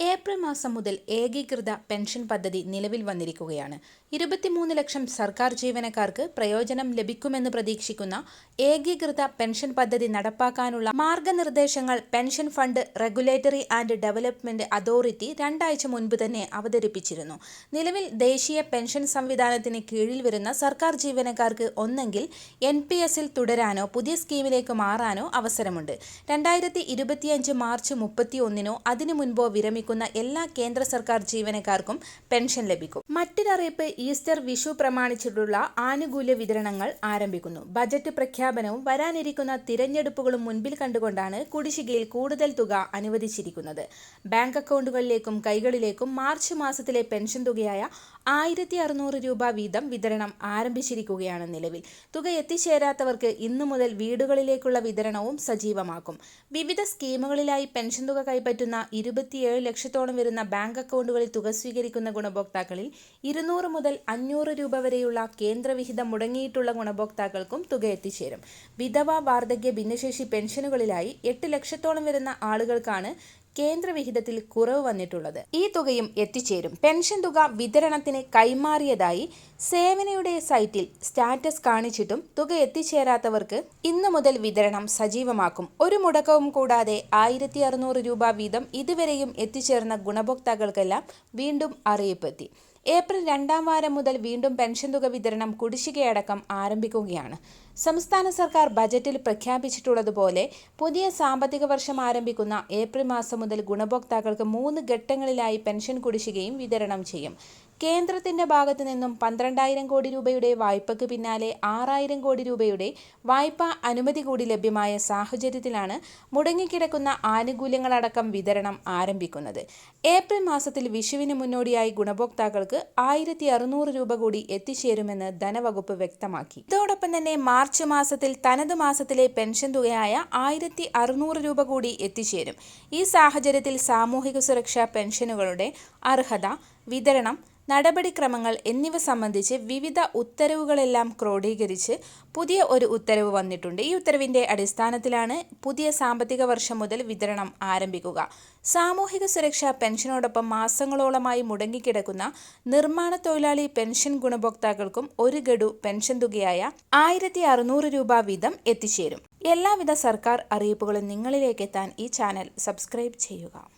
April മാസം മുതൽ ഏകീകൃത പെൻഷൻ പദ്ധതി നിലവിൽ വന്നിരിക്കുകയാണ്. ഇരുപത്തിമൂന്ന് ലക്ഷം സർക്കാർ ജീവനക്കാർക്ക് പ്രയോജനം ലഭിക്കുമെന്ന് പ്രതീക്ഷിക്കുന്ന ഏകീകൃത പെൻഷൻ പദ്ധതി നടപ്പാക്കാനുള്ള മാർഗനിർദ്ദേശങ്ങൾ pension fund regulatory and development authority രണ്ടാഴ്ച മുൻപ് തന്നെ അവതരിപ്പിച്ചിരുന്നു. നിലവിൽ ദേശീയ പെൻഷൻ സംവിധാനത്തിന് കീഴിൽ വരുന്ന സർക്കാർ ജീവനക്കാർക്ക് ഒന്നെങ്കിൽ എൻ പി എസിൽ തുടരാനോ പുതിയ സ്കീമിലേക്ക് മാറാനോ അവസരമുണ്ട്. രണ്ടായിരത്തി മാർച്ച് മുപ്പത്തി ഒന്നിനോ അതിനു മുൻപോ വിരമിക്കുന്ന എല്ലാ കേന്ദ്ര സർക്കാർ ജീവനക്കാർക്കും പെൻഷൻ ലഭിക്കും. മറ്റൊരറിയിപ്പ് ഈസ്റ്റർ വിഷു പ്രമാണിച്ചിട്ടുള്ള ആനുകൂല്യ വിതരണങ്ങൾ ആരംഭിക്കുന്നു. ബജറ്റ് പ്രഖ്യാപനവും വരാനിരിക്കുന്ന തിരഞ്ഞെടുപ്പുകളും മുൻപിൽ കണ്ടുകൊണ്ടാണ് കുടിശ്ശികയിൽ കൂടുതൽ തുക അനുവദിച്ചിരിക്കുന്നത്. ബാങ്ക് അക്കൗണ്ടുകളിലേക്കും കൈകളിലേക്കും മാർച്ച് മാസത്തിലെ പെൻഷൻ തുകയായ ആയിരത്തി അറുന്നൂറ് രൂപ വീതം വിതരണം ആരംഭിച്ചിരിക്കുകയാണ് നിലവിൽ. തുക എത്തിച്ചേരാത്തവർക്ക് ഇന്നു മുതൽ വീടുകളിലേക്കുള്ള വിതരണവും സജീവമാക്കും. വിവിധ സ്കീമുകളിലായി പെൻഷൻ തുക കൈപ്പറ്റുന്ന ഇരുപത്തിയേഴ് ലക്ഷത്തോളം വരുന്ന ബാങ്ക് അക്കൗണ്ടുകളിൽ തുക സ്വീകരിക്കുന്ന ഗുണഭോക്താക്കളിൽ ഇരുന്നൂറ് മുതൽ അഞ്ഞൂറ് രൂപ വരെയുള്ള കേന്ദ്രവിഹിതം മുടങ്ങിയിട്ടുള്ള ഗുണഭോക്താക്കൾക്കും തുക എത്തിച്ചേരും. വിധവ വാർദ്ധക്യ ഭിന്നശേഷി പെൻഷനുകളിലായി എട്ട് ലക്ഷത്തോളം വരുന്ന ആളുകൾക്കാണ് കേന്ദ്ര വിഹിതത്തിൽ കുറവ് വന്നിട്ടുള്ളത്. ഈ തുകയും എത്തിച്ചേരും. പെൻഷൻ തുക വിതരണത്തിന് കൈമാറിയതായി സേവനയുടെ സൈറ്റിൽ സ്റ്റാറ്റസ് കാണിച്ചിട്ടും തുക എത്തിച്ചേരാത്തവർക്ക് ഇന്നു മുതൽ വിതരണം സജീവമാക്കും. ഒരു മുടക്കവും കൂടാതെ ആയിരത്തി അറുന്നൂറ് രൂപ വീതം ഇതുവരെയും എത്തിച്ചേർന്ന ഗുണഭോക്താക്കൾക്കെല്ലാം വീണ്ടും അറിയിപ്പെത്തി ഏപ്രിൽ രണ്ടാം വാരം മുതൽ വീണ്ടും പെൻഷൻ തുക വിതരണം കുടിശ്ശികയടക്കം ആരംഭിക്കുകയാണ്. സംസ്ഥാന സർക്കാർ ബജറ്റിൽ പ്രഖ്യാപിച്ചിട്ടുള്ളതുപോലെ പുതിയ സാമ്പത്തിക വർഷം ആരംഭിക്കുന്ന ഏപ്രിൽ മാസം മുതൽ ഗുണഭോക്താക്കൾക്ക് മൂന്ന് ഘട്ടങ്ങളിലായി പെൻഷൻ കുടിശ്ശികയും വിതരണം ചെയ്യും. കേന്ദ്രത്തിന്റെ ഭാഗത്തു നിന്നും പന്ത്രണ്ടായിരം കോടി രൂപയുടെ വായ്പയ്ക്ക് പിന്നാലെ ആറായിരം കോടി രൂപയുടെ വായ്പാ അനുമതി കൂടി ലഭ്യമായ സാഹചര്യത്തിലാണ് മുടങ്ങിക്കിടക്കുന്ന ആനുകൂല്യങ്ങളടക്കം വിതരണം ആരംഭിക്കുന്നത്. ഏപ്രിൽ മാസത്തിൽ വിഷുവിന് മുന്നോടിയായി ഗുണഭോക്താക്കൾക്ക് ആയിരത്തി അറുന്നൂറ് രൂപ കൂടി എത്തിച്ചേരുമെന്ന് ധനവകുപ്പ് വ്യക്തമാക്കി. ഇതോടൊപ്പം തന്നെ മാർച്ച് മാസത്തിൽ തനത് മാസത്തിലെ പെൻഷൻ തുകയായ ആയിരത്തി അറുന്നൂറ് രൂപ കൂടി എത്തിച്ചേരും. ഈ സാഹചര്യത്തിൽ സാമൂഹിക സുരക്ഷാ പെൻഷനുകളുടെ അർഹത വിതരണം നടപടിക്രമങ്ങൾ എന്നിവ സംബന്ധിച്ച് വിവിധ ഉത്തരവുകളെല്ലാം ക്രോഡീകരിച്ച് പുതിയ ഒരു ഉത്തരവ് വന്നിട്ടുണ്ട്. ഈ ഉത്തരവിന്റെ അടിസ്ഥാനത്തിലാണ് പുതിയ സാമ്പത്തിക വർഷം മുതൽ വിതരണം ആരംഭിക്കുക. സാമൂഹിക സുരക്ഷാ പെൻഷനോടൊപ്പം മാസങ്ങളോളമായി മുടങ്ങിക്കിടക്കുന്ന നിർമ്മാണ തൊഴിലാളി പെൻഷൻ ഗുണഭോക്താക്കൾക്കും ഒരു ഗഡു പെൻഷൻ തുകയായ ആയിരത്തി അറുന്നൂറ് രൂപ വീതം എത്തിച്ചേരും. എല്ലാവിധ സർക്കാർ അറിയിപ്പുകളും നിങ്ങളിലേക്ക് എത്താൻ ഈ ചാനൽ സബ്സ്ക്രൈബ് ചെയ്യുക.